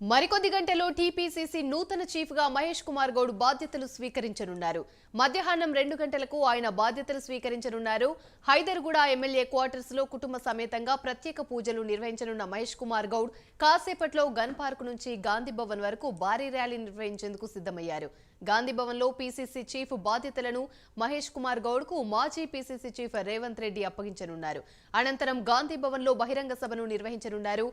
మరికొద్ది గంటలో టీపీసీసీ నూతన చీఫ్గా మహేష్ కుమార్ గౌడ్ బాధ్యతలు స్వీకరించనున్నారు. మధ్యాహ్నం రెండు గంటలకు ఆయన బాధ్యతలు స్వీకరించనున్నారు. హైదర్గూడ ఎమ్మెల్యే క్వార్టర్స్లో కుటుంబ సమేతంగా ప్రత్యేక పూజలు నిర్వహించనున్న మహేష్ కుమార్ గౌడ్ కాసేపట్లో గన్ పార్క్ నుంచి గాంధీ భవన్ వరకు భారీ ర్యాలీ నిర్వహించేందుకు సిద్ధమయ్యారు. గాంధీ భవన్లో పీసీసీ చీఫ్ బాధ్యతలను మహేష్ కుమార్ గౌడ్కు మాజీ పీసీసీ చీఫ్ రేవంత్ రెడ్డి అప్పగించనున్నారు. అనంతరం గాంధీ భవన్లో బహిరంగ సభను నిర్వహించనున్నారు.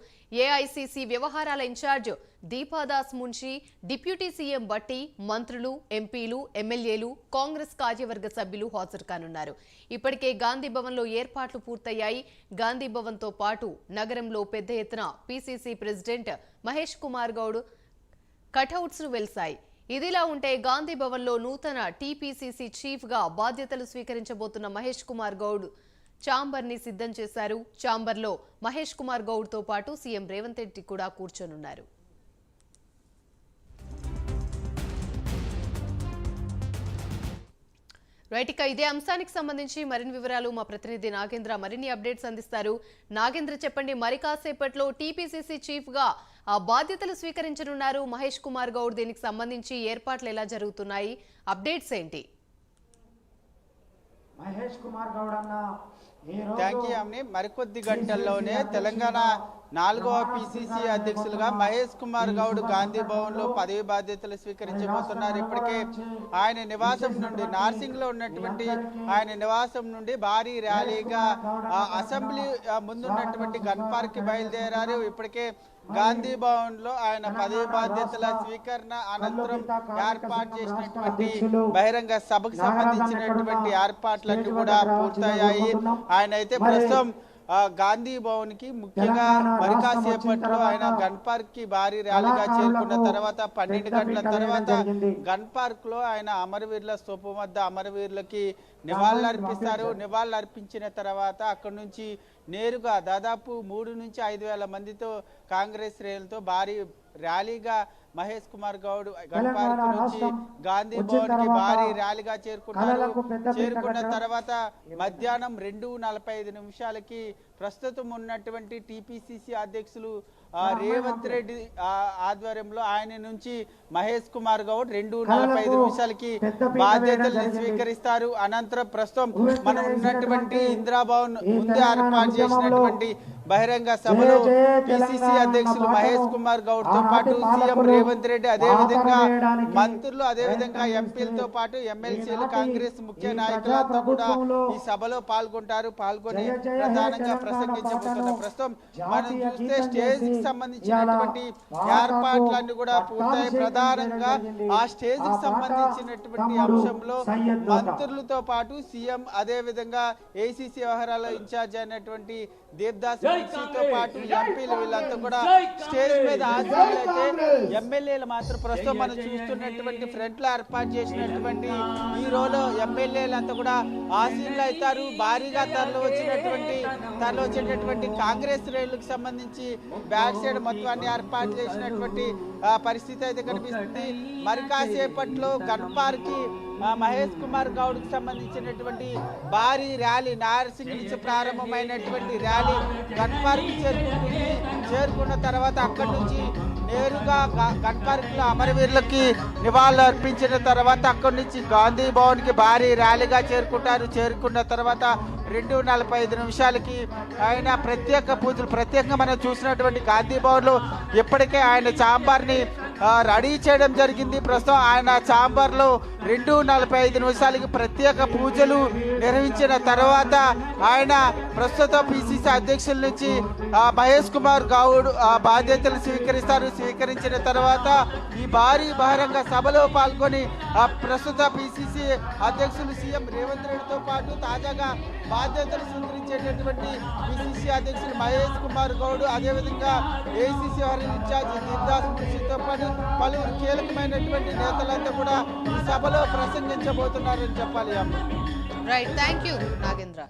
ఏఐసీసీ వ్యవహారాల incharge Deepa Das Munshi deputy CM Bhatti మంత్రులు ఎంపీలు ఎమ్మెల్యేలు కాంగ్రెస్ కార్యవర్గ సభ్యులు హాజరు కానున్నారు. ఇప్పటికే గాంధీ భవన్లో ఏర్పాట్లు పూర్తయ్యాయి. గాంధీ తో పాటు నగరంలో పెద్ద ఎత్తున పీసీసీ ప్రెసిడెంట్ మహేష్ కుమార్ గౌడ్ కటౌట్స్ను వెలిశాయి. ఇదిలా ఉంటే గాంధీ భవన్లో నూతన టీపీసీసీ చీఫ్గా బాధ్యతలు స్వీకరించబోతున్న మహేష్ కుమార్ గౌడ్ చాంబర్ని సిద్ధం చేశారు. చాంబర్లో మహేష్ కుమార్ గౌడ్తో పాటు సీఎం రేవంత్ రెడ్డి కూడా కూర్చొనున్నారు. రైట్ ఇక ఇదే అంశానికి సంబంధించి మరిన్ని వివరాలు మా ప్రతినిధి నాగేంద్ర మరిన్ని అప్డేట్స్ అందిస్తారు. నాగేంద్ర చెప్పండి మరి కాసేపట్లో టీపీసీసీ చీఫ్గా ఆ బాధ్యతలు స్వీకరించనున్నారు మహేష్ కుమార్ గౌడ్. దీనికి సంబంధించి ఏర్పాట్లు ఎలా జరుగుతున్నాయి? అప్డేట్స్ ఏంటి? మహేష్ కుమార్ గౌడ్ అన్న థ్యాంక్ యూ అమ్ని మరికొద్ది గంటల్లోనే తెలంగాణ నాలుగవ పిసిసి అధ్యక్షులుగా మహేష్ కుమార్ గౌడ్ గాంధీ భవన్లో పదవి బాధ్యతలు స్వీకరించబోతున్నారు. ఇప్పటికే ఆయన నివాసం నుండి నార్సింగ్లో ఉన్నటువంటి ఆయన నివాసం నుండి భారీ ర్యాలీగా అసెంబ్లీ ముందున్నటువంటి గన్ పార్క్కి బయలుదేరారు. ఇప్పటికే గాంధీ భవన్లో ఆయన పదవి బాధ్యతల స్వీకరణ అనంతరం ఏర్పాటు చేసినటువంటి బహిరంగ సభకు సంబంధించినటువంటి ఏర్పాట్లన్నీ కూడా పూర్తయ్యాయి. ఆయన అయితే ప్రస్తుతం గాంధీ భవన్కి ముఖ్యంగా మరి కాసేపట్లో ఆయన గన్ పార్క్కి భారీ ర్యాలీగా చేరుకున్న తర్వాత పన్నెండు గంటల తర్వాత గన్ పార్క్లో ఆయన అమరవీరుల స్తూపం వద్ద అమరవీరులకి నివాళులు అర్పిస్తారు నివాళులు అర్పించిన తర్వాత అక్కడ నుంచి నేరుగా దాదాపు మూడు నుంచి ఐదు వేల మందితో కాంగ్రెస్ శ్రేణులతో భారీ ర్యాలీగా మహేష్ కుమార్ గౌడ్ నుంచి గాంధీ భవన్కి భారీ ర్యాలీగా చేరుకున్నారు. చేరుకున్న తర్వాత మధ్యాహ్నం రెండు నలభై ఐదు నిమిషాలకి ప్రస్తుతం ఉన్నటువంటి టిపిసిసి అధ్యక్షులు రేవంత్ రెడ్డి ఆ, ఆధ్వర్యంలో ఆయన నుంచి మహేష్ కుమార్ గౌడ్ రెండు నలభై ఐదు నిమిషాలకి బాధ్యతలు స్వీకరిస్తారు. అనంతరం ప్రస్తుతం మనం ఉన్నటువంటి ఇందిరాభవన్ ముందే ఏర్పాటు చేసినటువంటి బహిరంగ సభలో పిసిసి అధ్యక్షులు మహేష్ కుమార్ గౌడ్తో పాటు సీఎం రేవంత్ రెడ్డి అదే విధంగా మంత్రులు అదే విధంగా ఎంపీలతో పాటు ఎమ్మెల్సీలు కాంగ్రెస్ ముఖ్య నాయకులంతా కూడా ఈ సభలో పాల్గొంటారు పాల్గొని ప్రధానంగా ప్రసంగించబోతున్న ప్రస్తుతం మనం చూస్తే స్టేజ్కి సంబంధించినటువంటి ఏర్పాట్లన్నీ కూడా పూర్తయి ప్రధానంగా ఆ స్టేజ్కి సంబంధించినటువంటి అంశంలో మంత్రులతో పాటు సీఎం అదే విధంగా ఏసీసీ వ్యవహారాల ఇన్ఛార్జ్ అయినటువంటి దేవ్దాస్ మున్షితో పాటు ఎంపీలు వీళ్ళంతా కూడా స్టేజ్ మీద హాజరైతే ఎమ్మెల్యేలు మాత్రం ప్రస్తుతం మనం చూస్తున్నటువంటి ఫ్రంట్లో ఏర్పాటు చేసినటువంటి ఈ రోజు ఎమ్మెల్యేలు అంతా కూడా ఆశీనులు అవుతారు భారీగా తరలి వచ్చినటువంటి తరలి వచ్చేటటువంటి కాంగ్రెస్ శ్రేణులకు సంబంధించి బ్యాక్ సైడ్ మొత్తాన్ని ఏర్పాటు చేసినటువంటి పరిస్థితి అయితే కనిపిస్తుంది. మరి కాసేపట్లో గన్పార్కి ఆ, మహేష్ కుమార్ గౌడ్కి సంబంధించినటువంటి భారీ ర్యాలీ నార్సింగ్ నుంచి ప్రారంభమైనటువంటి ర్యాలీ గన్పార్క్ చేరుకుంటుంది. చేరుకున్న తర్వాత అక్కడి నుంచి నేరుగా గ- అమరవీరులకి నివాళులు అర్పించిన తర్వాత అక్కడి నుంచి గాంధీ భవన్కి భారీ ర్యాలీగా చేరుకుంటారు. చేరుకున్న తర్వాత రెండు నలభై ఐదు నిమిషాలకి ఆయన ప్రత్యేక పూజలు ప్రత్యేకంగా మనం చూసినటువంటి గాంధీ భవన్లో ఇప్పటికే ఆయన చాంబార్ని రెడీ చేయడం జరిగింది. ప్రస్తుతం ఆయన చాంబర్లో రెండు నలభై ఐదు నిమిషాలకి ప్రత్యేక పూజలు నిర్వహించిన తర్వాత ఆయన ప్రస్తుతం పిసిసి అధ్యక్షుల నుంచి మహేష్ కుమార్ గౌడ్ ఆ, బాధ్యతలు స్వీకరిస్తారు. స్వీకరించిన తర్వాత ఈ భారీ బహిరంగ సభలో పాల్గొని ఆ, ప్రస్తుత పిసిసి అధ్యక్షులు సీఎం రేవంత్ రెడ్డితో పాటు తాజాగా బాధ్యతలు స్వీకరించేటటువంటి పిసిసి అధ్యక్షులు మహేష్ కుమార్ గౌడ్ అదేవిధంగా ఏసీసీ వారి ఇన్ఛార్జి దీర్దాస్ మున్షితో పాటు పలువురు కీలకమైనటువంటి నేతలంతా కూడా ఈ సభలో ప్రసంగించబోతున్నారని చెప్పాలి అమ్మ. Right thank you Nagendra.